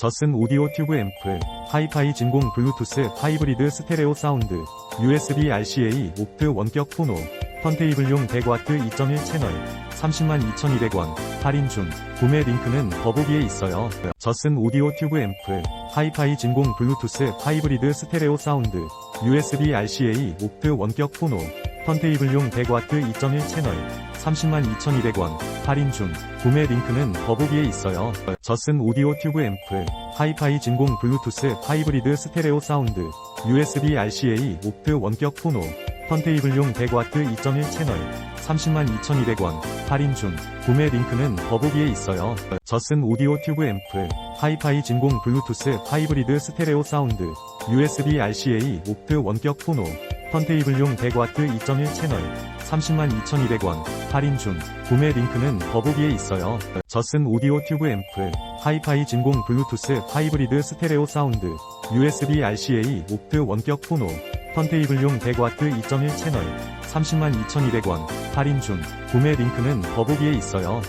저슨 오디오 튜브 앰프, 하이파이 진공 블루투스 하이브리드 스테레오 사운드, USB RCA 옵트 원격 포노, 턴테이블용 100W 2.1 채널, 302,200원, 할인 중, 구매 링크는 더보기에 있어요. 저슨 오디오 튜브 앰프, 하이파이 진공 블루투스 하이브리드 스테레오 사운드, USB RCA 옵트 원격 포노, 턴테이블용 100W 2.1 채널, 302,200원, 할인 중, 구매 링크는 더보기에 있어요. 저슨 오디오 튜브 앰프, 하이파이 진공 블루투스 하이브리드 스테레오 사운드, USB RCA 옵트 원격 포노, 턴테이블용 100W 2.1 채널, 302,200원, 할인 중, 구매 링크는 더보기에 있어요. 저슨 오디오 튜브 앰프, 하이파이 진공 블루투스 하이브리드 스테레오 사운드, USB RCA 옵트 원격 포노, 턴테이블용 100W 2.1 채널, 302,200원, 할인 중, 구매 링크는 더보기에 있어요. 저슨 오디오 튜브 앰프, 하이파이 진공 블루투스 하이브리드 스테레오 사운드, USB RCA 옵트 원격 포노, 턴테이블용 100W 2.1 채널, 302,200원, 할인 중, 구매 링크는 더보기에 있어요.